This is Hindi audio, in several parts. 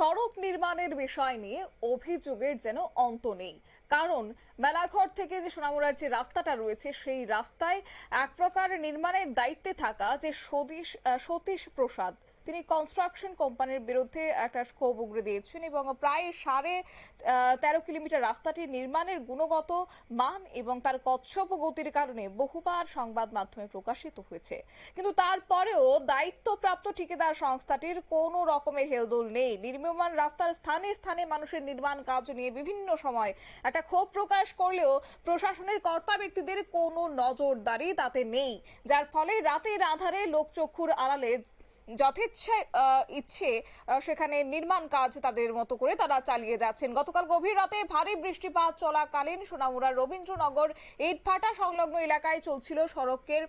সড়ক নির্মাণের বিষয় নিয়ে অভিযোগের যেন অন্ত নেই। কারণ মেলাঘর থেকে যে সোনামুড়ার যে রাস্তাটা রয়েছে, সেই রাস্তায় এক প্রকার নির্মাণের দায়িত্বে থাকা যে সতীশ সতীশ প্রসাদ তিনি কনস্ট্রাকশন কোম্পানির বিরুদ্ধে একটা ক্ষোভ উগড়ে দিয়েছেন এবং প্রায় সাড়ে তেরো কিলোমিটার রাস্তাটি নির্মাণের গুণগত মান এবং তার কচ্ছপ গতির কারণে বহুবার সংবাদ মাধ্যমে প্রকাশিত হয়েছে। কিন্তু তারপরেও দায়িত্বপ্রাপ্ত ঠিকাদার সংস্থাটির কোনো রকমের হেলদোল নেই। নির্মীয়মান রাস্তার স্থানে স্থানে মানুষের নির্মাণ কাজ নিয়ে বিভিন্ন সময় একটা ক্ষোভ প্রকাশ করলেও প্রশাসনের কর্তা ব্যক্তিদের কোনো নজরদারি তাতে নেই। যার ফলে রাতের আধারে লোকচক্ষুর আড়ালে যথেচ্ছে ইচ্ছে সেখানে নির্মাণ কাজ তাদের মতো করে তারা চালিয়ে যাচ্ছেন। গতকাল গভীর রাতে ভারী বৃষ্টিপাত চলাকালীন সোনামুড়ার রবীন্দ্রনগর ইটভাটা সংলগ্ন এলাকায় চলছিল সড়কের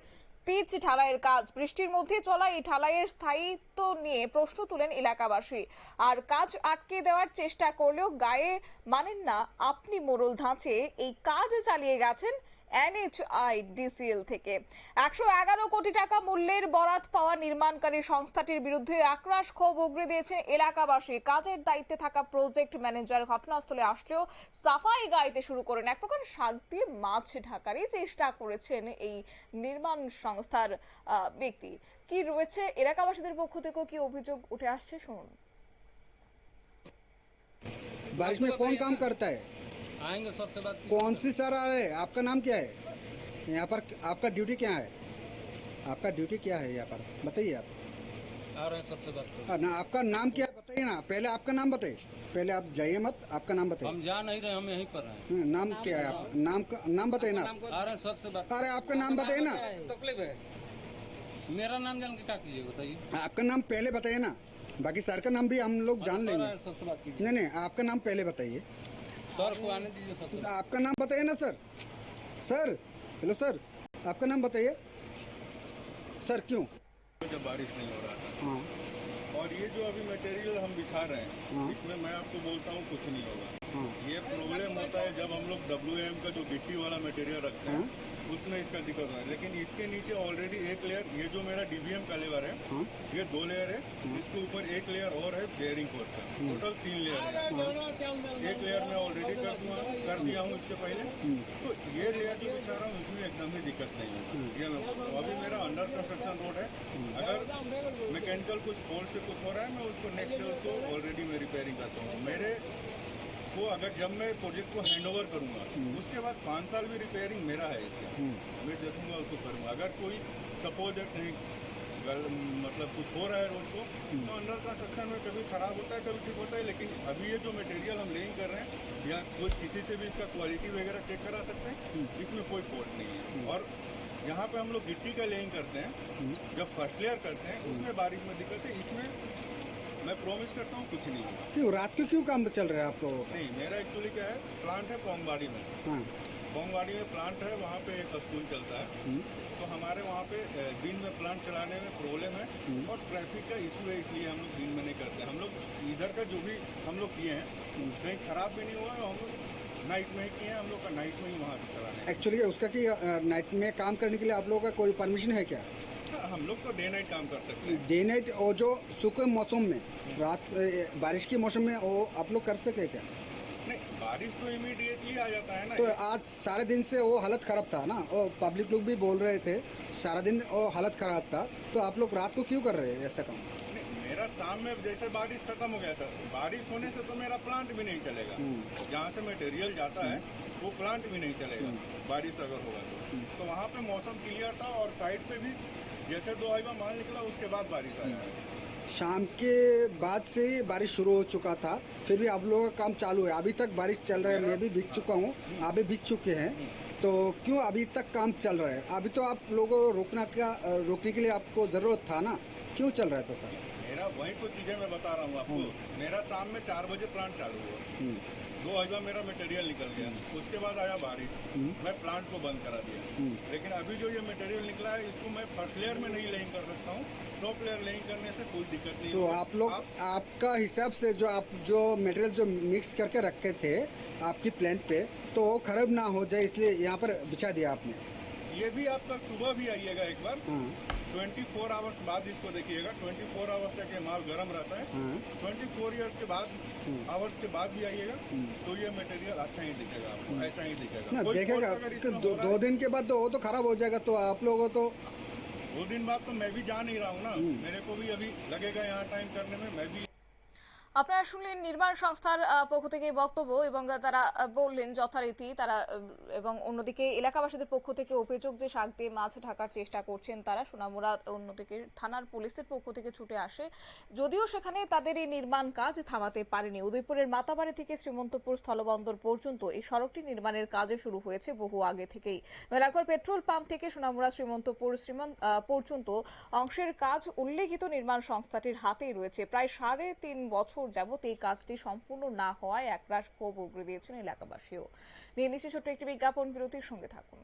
পিচ ঢালাইয়ের কাজ। বৃষ্টির মধ্যে চলা এই ঢালাইয়ের স্থায়িত্ব নিয়ে প্রশ্ন তুলেন এলাকাবাসী। আর কাজ আটকে দেওয়ার চেষ্টা করলেও গায়ে মানেন না, আপনি মোড়ল ধাঁচে এই কাজ চালিয়ে গেছেন এনএইচআই ডিসিএল থেকে একশো এগারো কোটি টাকা মূল্যের বরাত পাওয়া নির্মাণকারী সংস্থাটির বিরুদ্ধে আক্রাশ ক্ষোভ উগড়ে দিয়েছে এলাকাবাসী কাজের দায়িত্বে থাকা প্রজেক্ট ম্যানেজার ঘটনাস্থলে আসলেও সাফাই গাইতে শুরু করেন এক প্রকার শাক দিয়ে মাছ ঢাকারই চেষ্টা করেছেন এই নির্মাণ সংস্থার আহ, ব্যক্তি কি রয়েছে এলাকাবাসীদের পক্ষ থেকেও কি অভিযোগ উঠে আসছে শুনুন बारिश में कौन काम करता है आएँगे सबसे बात कौन सी सर आ रहे? आपका नाम क्या है? यहाँ पर आपका ड्यूटी क्या है? आपका ड्यूटी क्या है यहाँ पर? बताइए आप। आ रहे हैं सबसे बात हाँ, ना आपका नाम क्या है? बताइए ना पहले आपका नाम बताइए। पहले आप जाइए मत आपका नाम बताइए। हम जा नहीं रहे हम यहीं पर हैं। हाँ, नाम क्या है आप? नाम का नाम बताइए ना। आ रहे हैं सबसे बात अरे आपका नाम बताइए ना। तकलीफ़ है। मेरा नाम जान के क्या कीजिए बताइए। आपका नाम पहले बताइए ना। बाकी सर का नाम भी हम लोग जान लेंगे। नहीं नहीं आपका नाम पहले बताइए। सर को आने दीजिए सर आपका नाम बताइए ना सर। Sir hello sir. आपका नाम बताइए। सर क्यों? जब बारिश नहीं हो रहा था। हाँ। और ये जो अभी मटेरियल हम बिछा रहे हैं हाँ। इसमें मैं आपको बोलता हूँ कुछ नहीं होगा। ये प्रॉब्लम होता है जब हम लोग डब्ल्यू का जो गिट्टी वाला मटेरियल रखते हैं उसमें इसका दिक्कत होता है। लेकिन इसके नीचे ऑलरेडी एक लेयर ये जो मेरा डीबीएम का लेवर है हाँ। ये दो लेयर है हाँ। इसके ऊपर एक लेयर और है बेयरिंग कोर्स का। टोटल तीन लेयर है। एक लेयर मैं ऑलरेडी कर कर दिया हूँ इससे पहले। तो ये लेयर जो बिछा रहा हूँ उसमें एकदम भी दिक्कत नहीं है। ये रहा हूँ। अभी मेरा अंडर कंस्ट्रक्शन रोड है। अगर मैकेनिकल कुछ फॉल्ट से कुछ हो रहा है मैं उसको नेक्स्ट डे उसको ऑलरेडी मैं रिपेयरिंग करता हूँ मेरे को अगर जब मैं प्रोजेक्ट को हैंड ओवर करूँगा हम्म। उसके बाद पाँच साल भी रिपेयरिंग मेरा है इसका हम्म, मैं देखूँगा उसको करूँगा अगर कोई सपोज़ मतलब कुछ हो रहा है रोड को हम्म। तो अंडर कंस्ट्रक्शन में कभी खराब होता है कभी ठीक होता है लेकिन अभी ये जो मटेरियल हम लेइंग कर रहे हैं या कोई किसी से भी इसका क्वालिटी वगैरह चेक करा सकते हैं। इसमें कोई फॉल्ट नहीं है। और यहाँ पे हम लोग गिट्टी का लेइंग करते हैं जब फ़र्स्ट लेयर करते हैं। उसमें बारिश में दिक्कत है इसमें मैं प्रॉमिस करता हूँ कुछ नहीं होगा। क्यों? रात को क्यों काम चल रहा है आप लोगों? नहीं मेरा एक्चुअली क्या है प्लांट है पोंगबाड़ी में। हाँ। पोंगबाड़ी में प्लांट है वहाँ पे एक स्कूल चलता है। हम्म, तो हमारे वहाँ पे दिन में प्लांट चलाने में प्रॉब्लम है हम्म। और ट्रैफ़िक का इशू है इसलिए हम लोग दिन में नहीं करते। हम लोग इधर का जो भी हम लोग किए हैं हम्म। कहीं खराब भी नहीं हुआ है हम लोग नाइट में ही किए हैं हम लोग का नाइट में ही वहाँ से चलाने हैं। एक्चुअली उसका कि नाइट में काम करने के लिए आप लोगों का कोई परमिशन है क्या? हाँ, हम लोग तो डे नाइट काम कर सकते हैं। डे नाइट और जो सूखे मौसम में रात बारिश के मौसम में वो आप लोग कर सके क्या? नहीं बारिश तो इमीडिएटली आ जाता है ना। तो आज सारे दिन से वो हालत खराब था ना और पब्लिक लोग भी बोल रहे थे सारा दिन वो हालत खराब था तो आप लोग रात को क्यों कर रहे हैं ऐसा काम? मेरा शाम में जैसे बारिश खत्म हो गया था बारिश होने से तो मेरा प्लांट भी नहीं चलेगा। हम्म, जहाँ से मटेरियल जाता है वो प्लांट भी नहीं चलेगा हम्म। बारिश अगर होगा तो। हम्म। तो वहाँ पे मौसम क्लियर था और साइड पे भी जैसे दो आई माल निकला, उसके बाद बारिश आया शाम के बाद से ही बारिश शुरू हो चुका था, फिर भी आप लोगों का काम चालू है। अभी तक बारिश चल रहा है, मैं भी भीग चुका हूँ, आप भी भीग चुके हैं। तो क्यों अभी तक काम चल रहा है? अभी तो आप लोगों को रोकना का, रोकने के लिए आपको ज़रूरत था ना? क्यों चल रहा था सर? वही कुछ चीज़ें मैं बता रहा हूँ आपको। मेरा शाम में चार बजे प्लांट चालू हुआ। हम्म, दो हाईवा मेरा मटेरियल निकल गया। उसके बाद आया बारिश हम्म, मैं प्लांट को बंद करा दिया। हम्म। लेकिन अभी जो ये मटेरियल निकला है इसको मैं फ़र्स्ट लेयर में नहीं लेइंग कर सकता हूँ। टॉप लेयर लेइंग करने से कोई दिक्कत नहीं तो। आप लोग आप, आपका हिसाब से जो आप जो मटेरियल जो मिक्स करके रखे थे आपकी प्लांट पे तो वो खराब ना हो जाए इसलिए यहाँ पर बिछा दिया आपने। ये भी आपका सुबह भी आइएगा एक बार। हाँ। ट्वेंटी फोर आवर्स बाद इसको देखिएगा ट्वेंटी फोर आवर्स तक ये माल गर्म रहता है हाँ ट्वेंटी फोर ईयर्स के बाद हम्म। आवर्स के बाद भी आइएगा हम्म। तो ये मटेरियल अच्छा ही दिखेगा आपको ऐसा ही दिखेगा देखेगा इसमें दो, दो दिन के बाद तो वो तो खराब हो जाएगा तो आप लोगों तो दो दिन बाद तो मैं भी जा नहीं रहा हूँ ना हम्म। मेरे को भी अभी लगेगा यहाँ टाइम करने में मैं भी আপনারা শুনলেন নির্মাণ সংস্থার পক্ষ থেকে বক্তব্য এবং তারা বললেন যথারীতি তারা এবং অন্যদিকে এলাকাবাসীদের পক্ষ থেকে অভিযোগ যে শাক দিয়ে মাছ ঢাকার চেষ্টা করছেন তারা, সোনামুড়া অন্যদিকে থানার পুলিশের পক্ষ থেকে ছুটে আসে। যদিও সেখানে তাদের এই নির্মাণ কাজ থামাতে পারেনি। উদয়পুরের মাতাবাড়ি থেকে শ্রীমন্তপুর স্থলবন্দর পর্যন্ত এই সড়কটি নির্মাণের কাজও শুরু হয়েছে বহু আগে থেকেই। মেলাঘর পেট্রোল পাম্প থেকে সোনামুড়া শ্রীমন্তপুর শ্রীমন্ত পর্যন্ত অংশের কাজ উল্লেখিত নির্মাণ সংস্থাটির হাতেই রয়েছে। প্রায় সাড়ে তিন বছর যাবত এই কাজটি সম্পূর্ণ না হওয়ায় একরাশ ক্ষোভ উগরে দিয়েছেন এলাকাবাসীও। নিয়ে নিচ্ছে ছোট্ট একটি বিজ্ঞাপন, বিরতির সঙ্গে থাকুন।